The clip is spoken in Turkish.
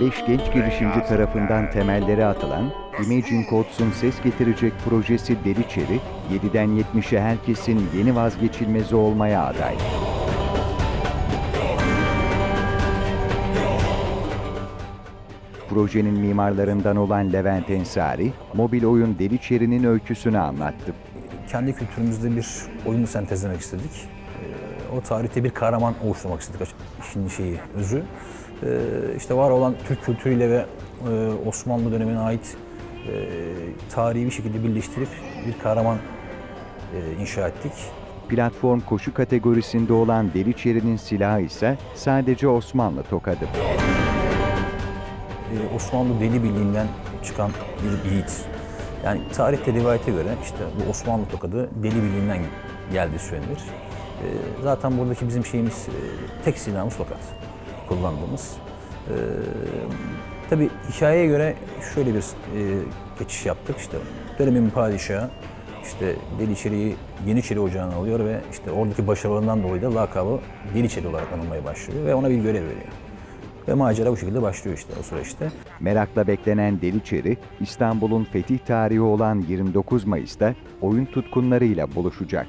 Beş genç girişimci tarafından temelleri atılan Imagine Codes'un ses getirecek projesi Deliçeri, 7'den 70'e herkesin yeni vazgeçilmezi olmaya aday. Projenin mimarlarından olan Levent Ensari, mobil oyun Deliçeri'nin öyküsünü anlattı. kendi kültürümüzde bir oyunu sentezlemek istedik. O tarihte bir kahraman oluşturmak istedik işin şeyi, özü. Ee, İşte var olan Türk kültürüyle ve e, Osmanlı dönemine ait e, tarihi bir şekilde birleştirip bir kahraman e, inşa ettik. Platform koşu kategorisinde olan Deliçeri'nin silahı ise sadece Osmanlı tokadı. Ee, Osmanlı Deli Birliği'nden çıkan bir yiğit. Yani tarihte rivayete göre işte bu Osmanlı tokadı Deli Birliği'nden geldiği söylenir. Ee, Zaten buradaki bizim şeyimiz e, tek silahımız tokat kullandığımız. Ee, Tabii hikayeye göre şöyle bir e, geçiş yaptık. İşte dönemin padişahı işte Deliçeri'yi Yeniçeri Ocağı'na alıyor ve işte oradaki başarılarından dolayı da lakabı Deliçeri olarak anılmaya başlıyor ve ona bir görev veriyor. Ve macera bu şekilde başlıyor işte o süreçte. Merakla beklenen Deliçeri, İstanbul'un fetih tarihi olan 29 Mayıs'ta oyun tutkunlarıyla buluşacak.